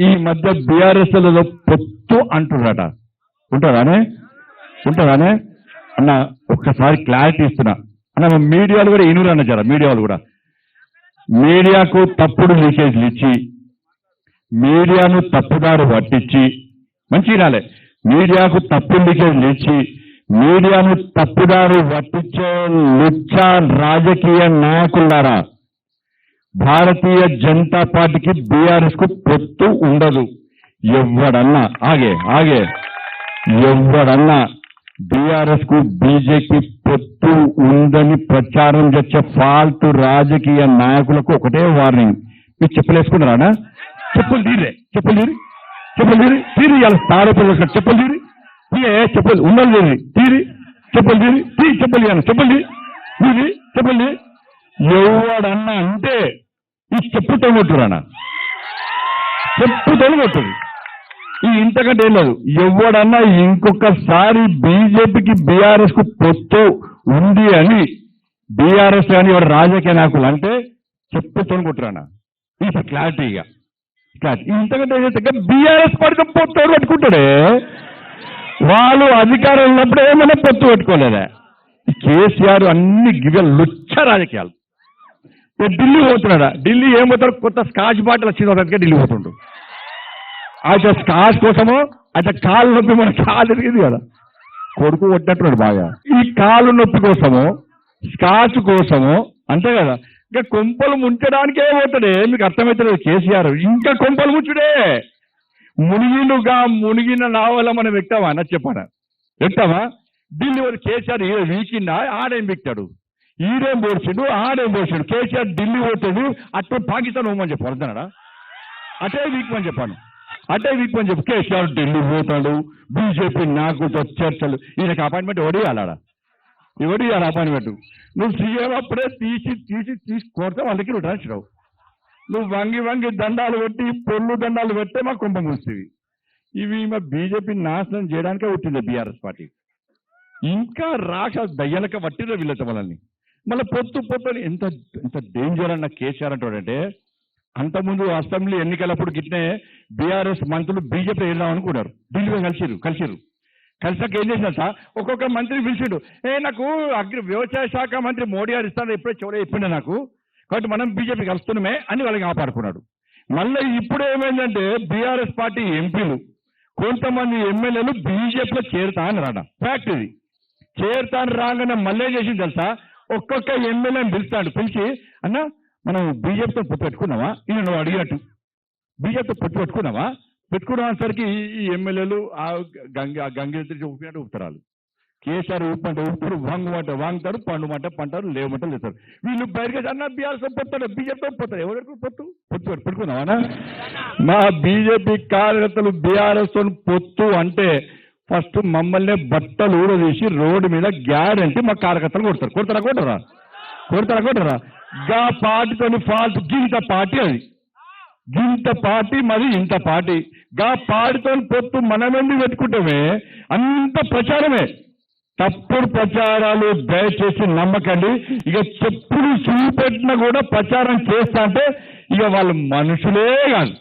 ఈ మధ్య బీఆర్ఎస్లలో పొత్తు అంటున్నారట. ఉంటారానే? ఉంటారానే? అన్న ఒక్కసారి క్లారిటీ ఇస్తున్నా. అన్న మీడియాలు కూడా ఇనురు అన్న జర మీడియాలు కూడా. మీడియాకు తప్పుడు లీకేజ్లు ఇచ్చి మీడియాను తప్పుదారు పట్టించి మంచి వినాలే. మీడియాకు తప్పు లీకేజ్లు ఇచ్చి మీడియాను తప్పుదారు పట్టించే లుచ్చ రాజకీయ నాయకులారా? భారతీయ జనతా పార్టీకి బీఆర్ఎస్కు పొత్తు ఉండదు. ఎవడన్నా ఆగే ఆగే. ఎవడన్నా బీఆర్ఎస్కు బీజేపీ పొత్తు ఉందని ప్రచారం చేసే ఫాల్తు రాజకీయ నాయకులకు ఒకటే వార్నింగ్. మీరు చెప్పులు వేసుకున్నారా చెప్పులు తీరే చెప్పులు తీరి. చెప్పులు తీరి తీరి ఇవాళ చెప్పులు తీరి. తీయే చెప్పులు ఉండాలి తీరి తీరి. చెప్పులు తీరి తీ చెప్పులు ఇవ్వాలి చెప్పులు తీరి. చెప్పులు ఎవడన్నా అంటే ఈ చెప్పుతో కొట్టురానా చెప్పుతో కొట్టుడు ఈ ఇంతకంటే ఏం లేదు. ఎవడన్నా ఇంకొకసారి బీజేపీకి బీఆర్ఎస్కు పొత్తు ఉంది అని బీఆర్ఎస్ కానీ ఎవరు రాజకీయ నాయకులు అంటే చెప్పుతో కొట్టురానా ఇది క్లారిటీగా క్లారిటీ ఇంతకంటే ఏదైతే బీఆర్ఎస్ పార్టీ పొత్తు పెట్టుకుంటాడే? వాళ్ళు అధికారం ఉన్నప్పుడు ఏమైనా పొత్తు పెట్టుకోలేదా. కేసీఆర్ అన్ని గివ్య లుచ్చ రాజకీయాలు. ఢిల్లీ పోతున్నాడా? ఢిల్లీ ఏం పోతాడు? కొత్త స్కాచ్ బాటిల్ వచ్చింది ఒకటికే ఢిల్లీ పోతుండు. అయితే స్కాచ్ కోసము అయితే కాలు నొప్పి మన కాలు తిరిగింది కదా. కొడుకు కొట్టినట్టున్నాడు బాగా. ఈ కాలు నొప్పి కోసము స్కాచ్ కోసము అంతే కదా. ఇంకా కొంపలు ముంచడానికే పోతాడే. మీకు అర్థమవుతలేదు కేసీఆర్. ఇంకా కొంపలు ముంచుడే. మునిగినుగా మునిగిన నావల మనం ఎక్కామా? అన్న చెప్పానా ఢిల్లీ వాడు కేసీఆర్ వీకిందా ఆడేం బిక్తాడు ఈడేం పోర్చిండు ఆడేం పోడ్చిండు? కేసీఆర్ ఢిల్లీ పోతాడు అటు పాకిస్తాన్ పోమని చెప్పాను అర్థనాడా అటే వీక్మని చెప్పాను. అటే వీక్మని చెప్పు కేసీఆర్ ఢిల్లీ పోతాడు బీజేపీ నాకు చర్చలు. ఈయనకి అపాయింట్మెంట్ ఎవడు ఇవ్వాలా ఎవడు ఇవ్వాలి అపాయింట్మెంట్? నువ్వు సీఎం అప్పుడే తీసి తీసి తీసి కొడితే వాళ్ళకి నువ్వు రాసిరావు నువ్వు వంగి వంగి దండాలు పెట్టి పొల్లు దండాలు పెట్టే మా కుంభం వస్తుంది ఇవి మా బీజేపీ నాశనం చేయడానికే వచ్చింది బీఆర్ఎస్ పార్టీ. ఇంకా రాక దయ్యలక పట్టిన వీళ్ళతో వాళ్ళని. మళ్ళీ పొత్తు పొత్తు ఎంత ఎంత డేంజర్ అన్న కేసీఆర్ అంటాడంటే అంతకుముందు అసెంబ్లీ ఎన్నికలప్పుడు గిట్నే బీఆర్ఎస్ మంత్రులు బీజేపీ వెళ్దాం అనుకున్నారు. ఢిల్లీలో కలిసిరు కలిసిరు కలిసాక ఏం చేసినా ఒక్కొక్క మంత్రి పిలిచిండు ఏ నాకు అగ్రి వ్యవసాయ శాఖ మంత్రి మోడీ గారు ఇస్తాను ఎప్పుడే చివరి చెప్పిండే నాకు. కాబట్టి మనం బీజేపీ కలుస్తున్నామే అని వాళ్ళకి కాపాడుకున్నాడు. మళ్ళీ ఇప్పుడు ఏమైందంటే బీఆర్ఎస్ పార్టీ ఎంపీలు కొంతమంది ఎమ్మెల్యేలు బీజేపీలో చేరుతా అని రాడా ఫ్యాక్ట్ ఇది. చేరుతాను రాగానే మళ్ళీ చేసింది తెలుసా? ఒక్కొక్క ఎమ్మెల్యేని పిలుస్తాడు. పిలిచి అన్న మనం బీజేపీతో పొత్తు పెట్టుకున్నావా? ఈయన నువ్వు అడిగినట్టు బీజేపీతో పొత్తు పెట్టుకున్నావా? పెట్టుకునేసరికి ఈ ఎమ్మెల్యేలు ఆ గంగ గంగేత్రి ఊపినట్టు ఊపుతారు కేసీఆర్ ఊపంటే ఊపుతారు వాంగమంటే వాంగుతారు పండుమంట పంటారు లేవమంట లేస్తారు. వీళ్ళు బయటకు అన్న బీఆర్ఎస్ పొత్తాడు బీజేపీతో పొత్తాడు ఎవరికి పొత్తు? పొత్తు పెట్టుకున్నావా మా బీజేపీ కార్యకర్తలు బీఆర్ఎస్ పొత్తు అంటే ఫస్ట్ మమ్మల్ని బట్టలు ఊడదీసి రోడ్డు మీద గ్యారంటీ మా కార్యకర్తలు కొడతారు. కొడతారా కొట్టరా? కొడతారా కొట్టరా? గా పార్టీతోని ఫాల్ట్ గింత పార్టీ అది. గింత పార్టీ మరి ఇంత పార్టీ. గా పార్టీతో పొత్తు మనమెండి పెట్టుకుంటామే? అంత ప్రచారమే. తప్పుడు ప్రచారాలు దయచేసి నమ్మకండి. ఇక చెప్పులు చూపెట్టినా కూడా ప్రచారం చేస్తా అంటే ఇక వాళ్ళు మనుషులే కాదు.